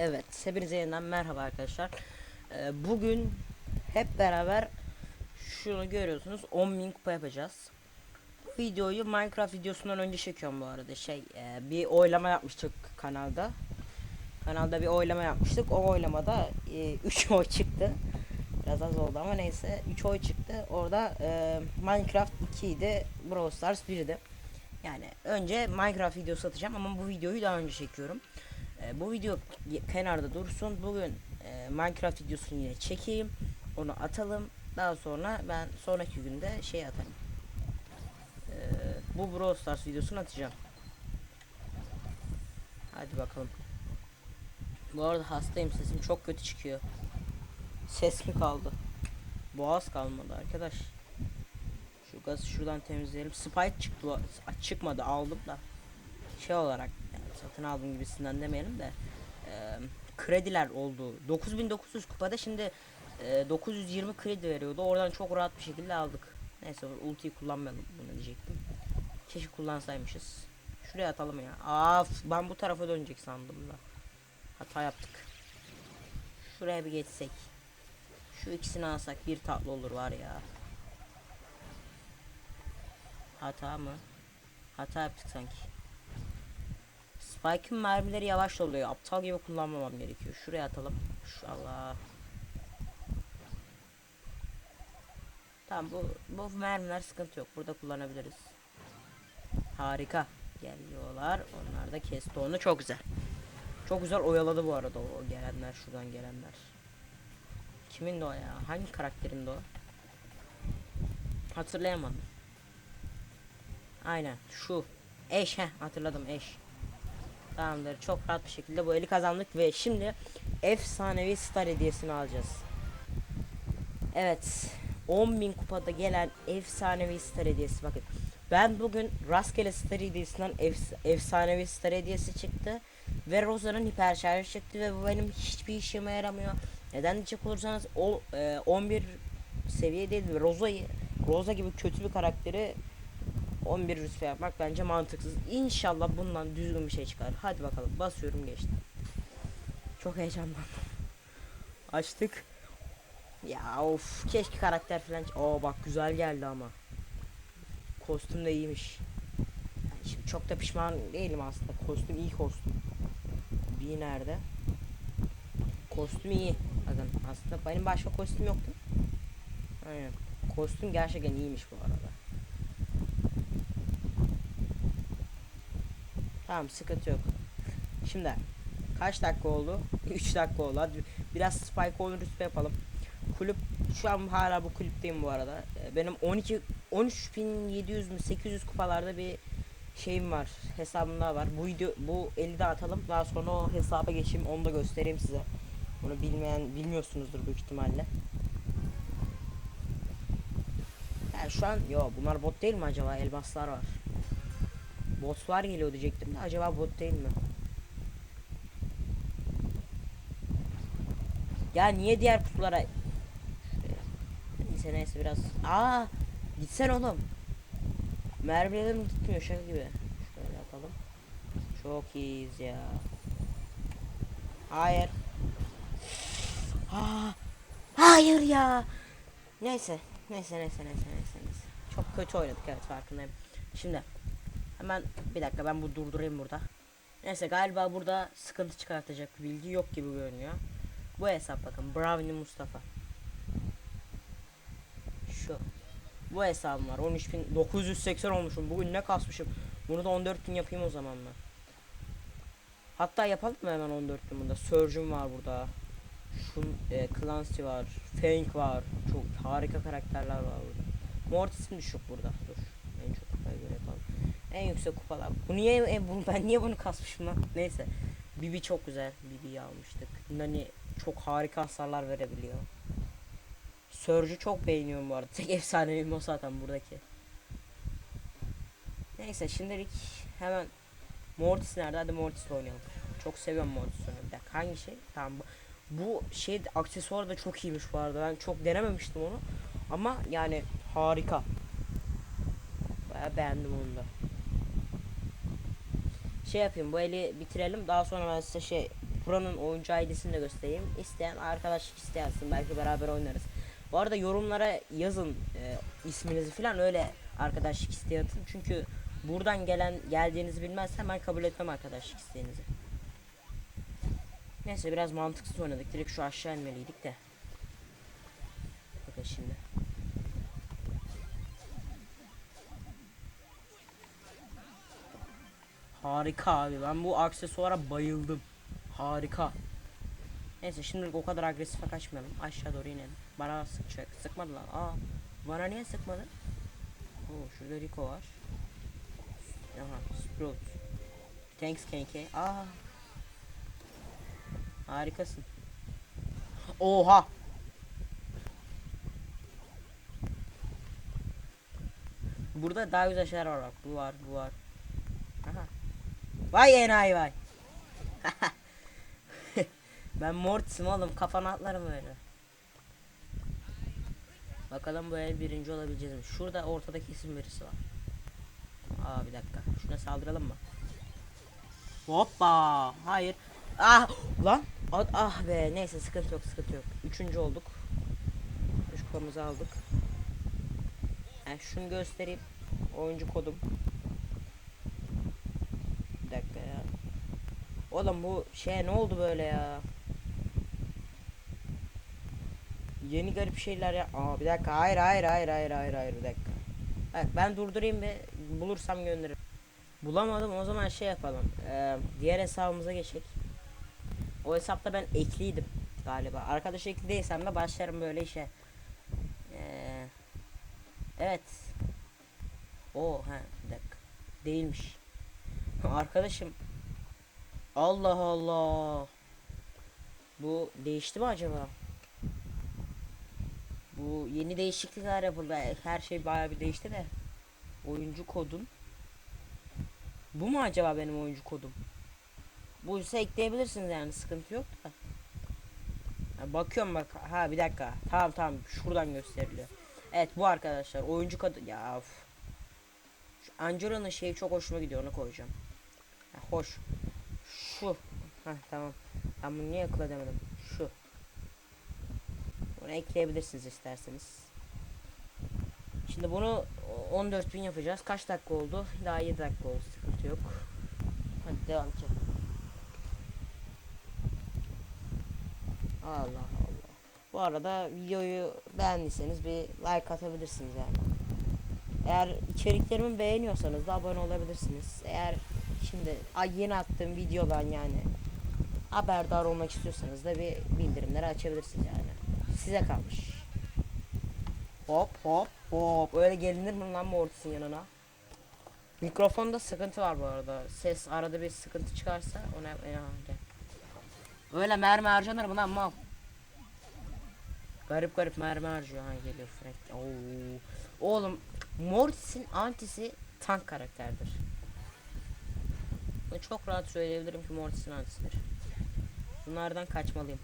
Evet, hepinize yeniden merhaba arkadaşlar. Ee, bugün hep beraber şunu görüyorsunuz 10.000 kupa yapacağız. Bu videoyu Minecraft videosundan önce çekiyorum bu arada. Şey, e, bir oylama yapmıştık kanalda. Kanalda bir oylama yapmıştık. O oylamada 3 oy çıktı. Biraz az oldu ama neyse 3 oy çıktı. Orada e, Minecraft 2 idi, Brawl Stars 1'di. Yani önce Minecraft videosu atacağım ama bu videoyu daha önce çekiyorum. E, bu video kenarda dursun. Bugün e, Minecraft videosunu yine çekeyim. Onu atalım. Daha sonra ben sonraki günde şey atarım. E, bu Brawl Stars videosunu atacağım. Hadi bakalım. Bu arada hastayım sesim çok kötü çıkıyor. Ses mi kaldı? Boğaz kalmadı arkadaş. Şu gazı şuradan temizleyelim. Spike çıktı. Çıkmadı aldım da. Şey olarak satın aldım gibisinden demeyelim de e, krediler oldu. 9900 kupada şimdi e, 920 kredi veriyordu. Oradan çok rahat bir şekilde aldık. Neyse ultiyi kullanmayalım bunu diyecektim. Keşke kullansaymışız. Şuraya atalım ya. Af ben bu tarafa dönecek sandım da. Hata yaptık. Şuraya bir geçsek. Şu ikisini alsak bir tatlı olur var ya. Hata mı? Hata yaptık sanki. Spike'ın mermileri yavaş oluyor. Aptal gibi kullanmamam gerekiyor. Şuraya atalım. Şu Allah. Tamam bu bu mermiler sıkıntı yok. Burada kullanabiliriz. Harika. Geliyorlar. Onlar da kesti onu. Çok güzel. Çok güzel oyaladı bu arada o gelenler. Şuradan gelenler. Kimin de o ya? Hangi karakterin de o? Hatırlayamadım. Aynen şu. Eş heh hatırladım eş. Tamamdır çok rahat bir şekilde bu eli kazandık ve şimdi efsanevi star hediyesini alacağız. Evet 10.000 kupada gelen efsanevi star hediyesi bakın. Ben bugün rastgele star hediyesinden efs- efsanevi star hediyesi çıktı. Ve Rosa'nın hiper şarjı çıktı ve bu benim hiçbir işime yaramıyor. Neden diyecek olursanız o e, 11 seviye değil ve Rosa'yı Rosa gibi kötü bir karakteri 11 rütbe yapmak bence mantıksız. İnşallah bundan düzgün bir şey çıkar. Hadi bakalım. Basıyorum geçti. Çok heyecanlandım. Açtık. Ya of keşke karakter falan. Oo bak güzel geldi ama. Kostüm de iyiymiş. Yani şimdi çok da pişman değilim aslında. Kostüm iyi kostüm. Bir nerede? Kostüm iyi. Bakın aslında benim başka kostüm yoktu. Aynen. Kostüm gerçekten iyiymiş bu arada. Tamam sıkıntı yok. Şimdi kaç dakika oldu? 3 dakika oldu. Hadi biraz spike olur rütbe yapalım. Kulüp şu an hala bu kulüpteyim bu arada. Ee, Benim 12 13700 mü 800 kupalarda bir şeyim var. Hesabımda var. Bu video bu 50'de atalım. Daha sonra o hesaba geçeyim. Onu da göstereyim size. Bunu bilmeyen bilmiyorsunuzdur büyük ihtimalle. Yani şu an yo bunlar bot değil mi acaba? Elmaslar var. Botlar geliyor diyecektim de acaba bot değil mi? Ya niye diğer kutulara. Neyse neyse biraz Aa gitsen oğlum. Mermilerim gitmiyor şaka gibi. Şöyle yapalım Çok iyiyiz ya. Hayır. Aa, Hayır ya. Neyse Neyse neyse neyse neyse neyse. Çok kötü oynadık evet farkındayım. Şimdi Hemen bir dakika ben bu durdurayım burada. Neyse galiba burada sıkıntı çıkartacak bilgi yok gibi görünüyor. Bu hesap bakın Brownie Mustafa. Şu. Bu hesabım var 13.980 olmuşum. Bugün ne kasmışım. Bunu da 14 gün yapayım o zaman ben. Hatta yapalım mı hemen 14 gün bunda. Surgeon var burada. Şu e, Clancy var. Fang var. Çok harika karakterler var burada. Mortis'in düşük burada. Dur. En çok göre. En yüksek kupalar. Bu niye e, bunu ben niye bunu kasmışım lan? Neyse. Bibi çok güzel. Bibi'yi almıştık. Nani çok harika hasarlar verebiliyor. Surge'ü çok beğeniyorum bu arada. Tek efsanevim o zaten buradaki. Neyse şimdilik hemen Mortis nerede? Hadi Mortis'le oynayalım. Çok seviyorum Mortis'i. Bir hangi şey? Tamam bu. Bu şey aksesuar da çok iyiymiş bu arada. Ben çok denememiştim onu. Ama yani harika. Bayağı beğendim onu da. Şey yapayım bu eli bitirelim daha sonra ben size şey buranın oyuncu ID'sini de göstereyim. İsteyen arkadaşlık isteyensin belki beraber oynarız. Bu arada yorumlara yazın e, isminizi falan öyle arkadaşlık isteği atın. Çünkü buradan gelen geldiğinizi bilmezsem ben kabul etmem arkadaşlık isteğinizi. Neyse biraz mantıksız oynadık. Direkt şu aşağı inmeliydik de. Bakın şimdi. Harika abi. Ben bu aksesuara bayıldım. Harika. Neyse şimdilik o kadar agresife kaçmayalım. Aşağı doğru inelim. Bana sıkacak. Sıkmadı lan. Aa. Bana niye sıkmadı? Oo şurada Rico var. Aha Sprout. Thanks KK. Aa. Harikasın. Oha. Burada daha güzel şeyler var bak. Bu var, bu var. Vay enayi vay. ben Mortis'im oğlum kafana atlarım öyle. Bakalım bu el birinci olabileceğiz mi? Şurada ortada kesin birisi var. Aa bir dakika. Şuna saldıralım mı? Hoppa. Hayır. Ah lan. Ah be. Neyse sıkıntı yok sıkıntı yok. Üçüncü olduk. Üç kupamızı aldık. Yani şunu göstereyim. Oyuncu kodum. Bir dakika ya. Oğlum bu şey ne oldu böyle ya? Yeni garip şeyler ya. Aa bir dakika. Hayır hayır hayır hayır hayır hayır bir dakika. Bak ben durdurayım ve bulursam gönderirim. Bulamadım o zaman şey yapalım. Ee, diğer hesabımıza geçek. O hesapta ben ekliydim galiba. Arkadaş ekli değilsem de başlarım böyle işe. Ee, evet. O ha bir dakika. Değilmiş. Arkadaşım. Allah Allah. Bu değişti mi acaba? Bu yeni değişiklikler yapıldı. Her şey bayağı bir değişti de. Oyuncu kodum. Bu mu acaba benim oyuncu kodum? Bu ise ekleyebilirsiniz yani sıkıntı yok da. Bakıyorum bak. Ha bir dakika. Tamam tamam şuradan gösteriliyor. Evet bu arkadaşlar oyuncu kodu ya. Of. Angela'nın şeyi çok hoşuma gidiyor onu koyacağım. Ha, hoş. Şu. Ha tamam. Ben bunu niye akıl edemedim? Şu. Bunu ekleyebilirsiniz isterseniz. Şimdi bunu 14.000 yapacağız. Kaç dakika oldu? Daha 7 dakika oldu. Sıkıntı yok. Hadi devam ki. Allah Allah. Bu arada videoyu beğendiyseniz bir like atabilirsiniz yani. Eğer içeriklerimi beğeniyorsanız da abone olabilirsiniz. Eğer şimdi yeni attığım videodan yani haberdar olmak istiyorsanız da bir bildirimleri açabilirsiniz yani. Size kalmış. Hop hop hop. Öyle gelinir mi lan Mortis'in yanına? Mikrofonda sıkıntı var bu arada. Ses arada bir sıkıntı çıkarsa ona ya, gel. Öyle mermi harcanır mı lan mal? Garip garip mermi harcıyor. Ha geliyor Frank. Oo. Oğlum Mortis'in antisi tank karakterdir. Bunu çok rahat söyleyebilirim ki Mortis'in antisidir. Bunlardan kaçmalıyım.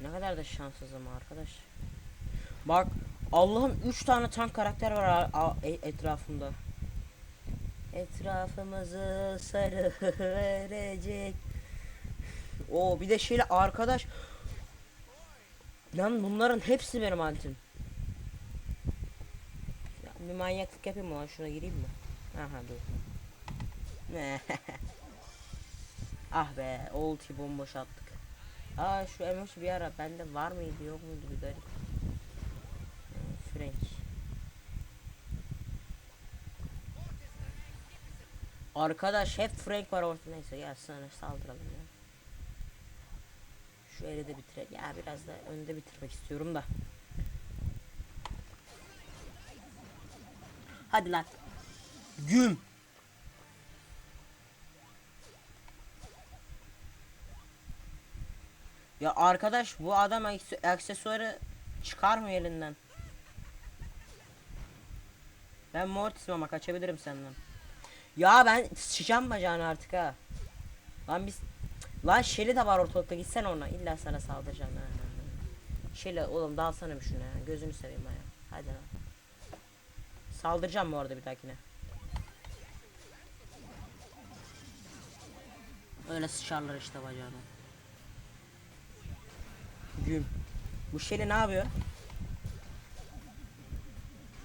Ne kadar da şanssızım arkadaş. Bak Allah'ım 3 tane tank karakter var e- etrafımda. Etrafımızı sarı verecek. O bir de şeyle arkadaş. Lan bunların hepsi benim antim. Bir manyaklık yapayım mı lan şuna gireyim mi? Aha dur. Ah be ulti bomboş attık. Aa şu emoji bir ara bende var mıydı yok muydu bir garip. Hmm, Frank. Arkadaş hep Frank var ortada neyse gel sana saldıralım ya. Şu eli de bitirelim. Ya biraz da önde bitirmek istiyorum da. Hadi lan. Güm. Ya arkadaş bu adam akse- aksesuarı çıkarmıyor elinden. Ben Mortis'im ama kaçabilirim senden. Ya ben sıçacağım bacağını artık ha. Lan biz Lan Shelly de var ortalıkta gitsen ona illa sana saldıracağım ha. Shelly oğlum dalsana bir şuna ya. Gözünü seveyim ya. Hadi lan. Saldıracağım bu arada bir dahakine. Öyle sıçarlar işte bacağına. Güm. Bu Shelly ne yapıyor?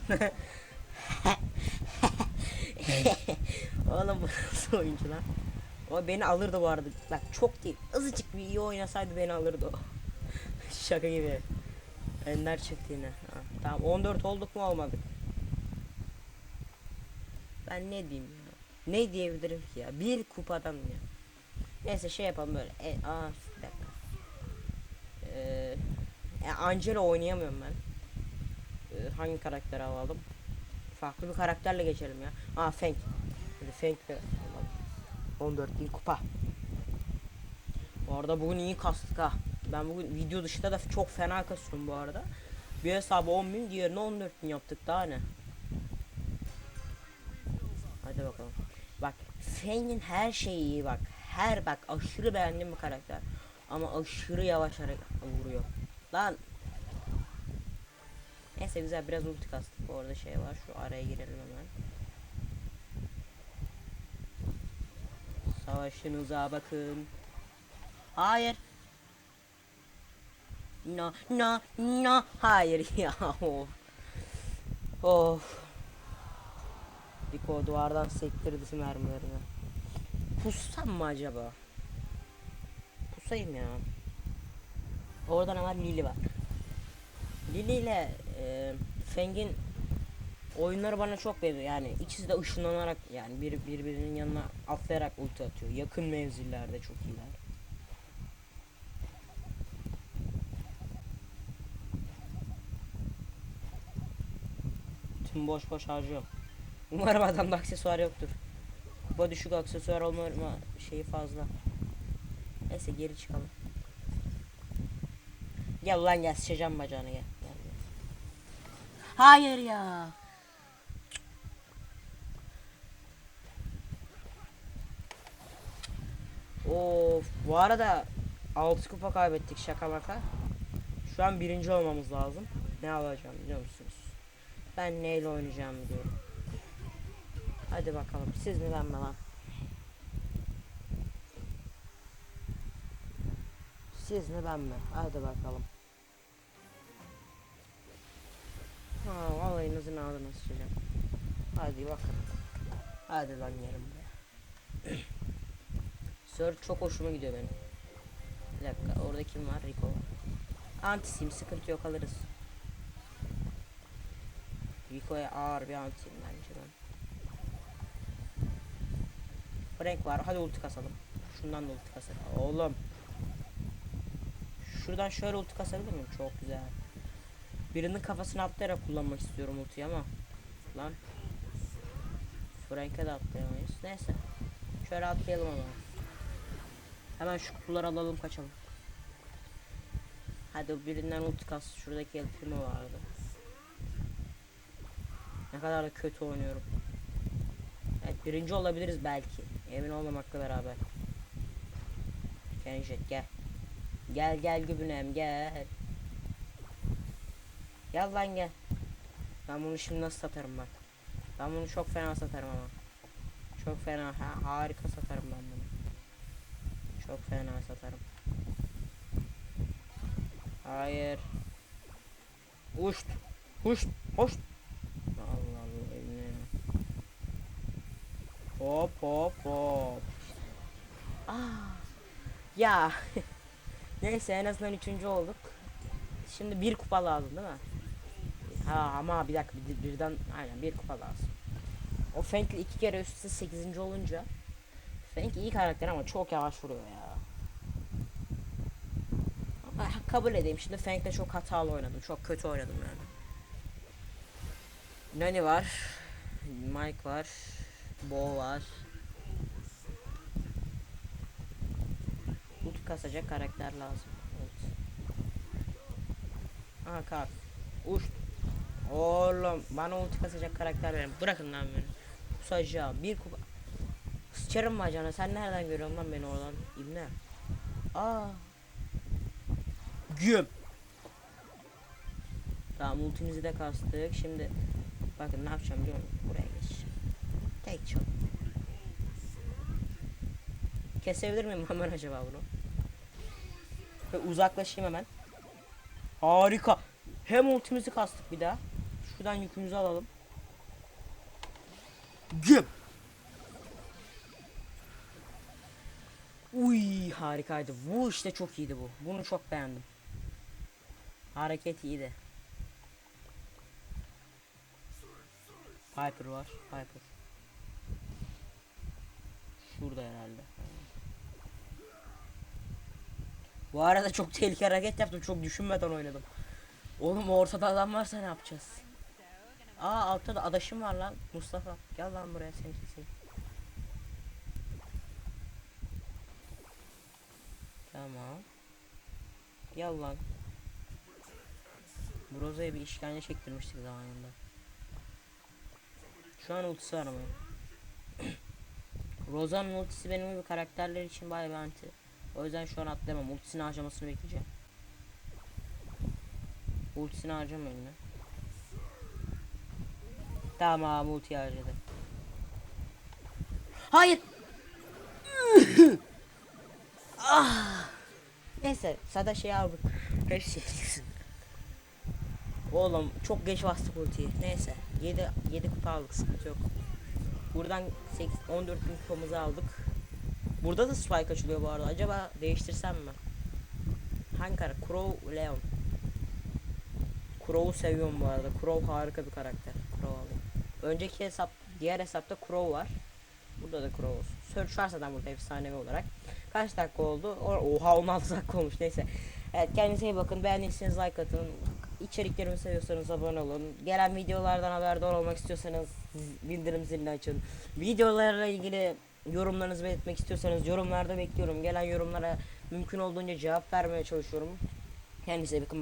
Oğlum bu nasıl oyuncu lan? O beni alırdı bu arada. Bak çok değil. Azıcık bir iyi oynasaydı beni alırdı o. Şaka gibi. Ender çıktı yine. Ha, tamam 14 olduk mu olmadık. Ben ne diyeyim ya? Ne diyebilirim ki ya? Bir kupadan ya. Neyse şey yapalım böyle. E, aa. Ee, e, Angela oynayamıyorum ben. Ee, hangi karakter alalım? Farklı bir karakterle geçelim ya. Aa Feng. Hadi Feng'le alalım. 14 bin kupa. Bu arada bugün iyi kastık ha. Ben bugün video dışında da çok fena kasıyorum bu arada. Bir hesabı 10 bin diğerini 14 bin yaptık daha ne. Hadi bakalım. Bak Feng'in her şeyi iyi bak. Her bak aşırı beğendiğim bir karakter. Ama aşırı yavaş vuruyor. Lan. Neyse güzel biraz ulti kastık. Bu arada şey var. Şu araya girelim hemen. Savaşınıza bakın. Hayır. No, no, no. Hayır ya. Of. Of. Diko duvardan sektirdi mermilerini. Pussam mı acaba? Pusayım ya. Orada ne var? Lili var. Lili ile e, Feng'in oyunları bana çok benziyor. Yani ikisi de ışınlanarak yani bir birbirinin yanına atlayarak ulti atıyor. Yakın mevzilerde çok iyiler. Tüm boş boş harcıyorum. Umarım adamda aksesuar yoktur. Kupa düşük aksesuar olma şeyi fazla. Neyse geri çıkalım. Gel lan gel sıçacağım bacağına gel. gel, gel. Hayır ya. Of bu arada 6 kupa kaybettik şaka maka. Şu an birinci olmamız lazım. Ne alacağım biliyor musunuz? Ben neyle oynayacağım biliyorum. Hadi bakalım siz mi ben mi lan? Siz mi ben mi? Hadi bakalım. Ha, alayınızın ağzına sıçacağım. Hadi bakalım. Hadi lan yerim be. Sir çok hoşuma gidiyor benim. Bir dakika orada kim var? Rico var. Sıkıntı yok alırız. Rico'ya ağır bir antisiyim bence ben. Frank var. Hadi ulti kasalım. Şundan da ulti kasalım. Oğlum. Şuradan şöyle ulti kasabilir miyim? Çok güzel. Birinin kafasını atlayarak kullanmak istiyorum ultiyi ama. Lan. Frank'e de atlayamayız. Neyse. Şöyle atlayalım ama. Hemen şu kutuları alalım kaçalım. Hadi birinden ulti kas. Şuradaki el vardı. Ne kadar da kötü oynuyorum. Evet birinci olabiliriz belki. Emin olmamakla beraber. Genjet gel. Gel gel gübünem gel. Gel lan gel. Ben bunu şimdi nasıl satarım bak. Ben bunu çok fena satarım ama. Çok fena ha, harika satarım ben bunu. Çok fena satarım. Hayır. Uçt. Uçt. Hoş. Allah Allah evine. Hop hop hop. Ah. Ya. Neyse en azından üçüncü olduk. Şimdi bir kupa lazım değil mi? Ha ama bir dakika bir, birden aynen bir kupa lazım. O Fenk iki kere üst üste 8. olunca Fenk iyi karakter ama çok yavaş vuruyor ya. Ama kabul edeyim şimdi Fenk'le çok hatalı oynadım. Çok kötü oynadım yani. Nani var. Mike var. Bo var. Ulti kasacak karakter lazım. Evet. Aha kart. Uç. Oğlum bana ulti kasacak karakter verin. Bırakın lan beni. Kusacağım. Bir kupa. Sıçarım bacağına. Sen nereden görüyorsun lan beni oradan? İbne. Aa. Güm. Tamam ultimizi de kastık. Şimdi bakın ne yapacağım biliyor? Buraya geç. Tek çok. Kesebilir miyim hemen acaba bunu? Ve uzaklaşayım hemen. Harika. Hem ultimizi kastık bir daha. Şuradan yükümüzü alalım. Güm. Uy harikaydı. Bu işte çok iyiydi bu. Bunu çok beğendim. Hareket iyiydi. Piper var. Piper. Şurada herhalde. Bu arada çok tehlikeli hareket yaptım. Çok düşünmeden oynadım. Oğlum ortada adam varsa ne yapacağız? Aa altta da adaşım var lan. Mustafa. Gel lan buraya seni keseyim. Tamam. Gel lan. Broza'ya bir işkence çektirmiştik zamanında. Şu an ultisi var ama. Roza'nın ultisi benim gibi karakterler için bayağı bir anti. O yüzden şu an atlayamam. Ultisini harcamasını bekleyeceğim. Ultisini harcama eline. Tamam ulti harcadı. Hayır. ah. Neyse sada şey aldık. Her şey. Oğlum çok geç bastık ultiyi. Neyse 7 7 kupa aldık sıkıntı yok. Buradan 8, 14 bin kupamızı aldık. Burada da spike açılıyor bu arada. Acaba değiştirsem mi? Hangi karakter? Crow Leon. Crow'u seviyorum bu arada. Crow harika bir karakter. Crow alayım. Önceki hesap, diğer hesapta Crow var. Burada da Crow olsun. Search var zaten burada efsanevi olarak. Kaç dakika oldu? Oha 16 dakika olmuş neyse. Evet kendinize iyi bakın. Beğendiyseniz like atın. İçeriklerimi seviyorsanız abone olun. Gelen videolardan haberdar olmak istiyorsanız bildirim zilini açın. Videolarla ilgili yorumlarınızı belirtmek istiyorsanız yorumlarda bekliyorum. Gelen yorumlara mümkün olduğunca cevap vermeye çalışıyorum. Kendinize bakın.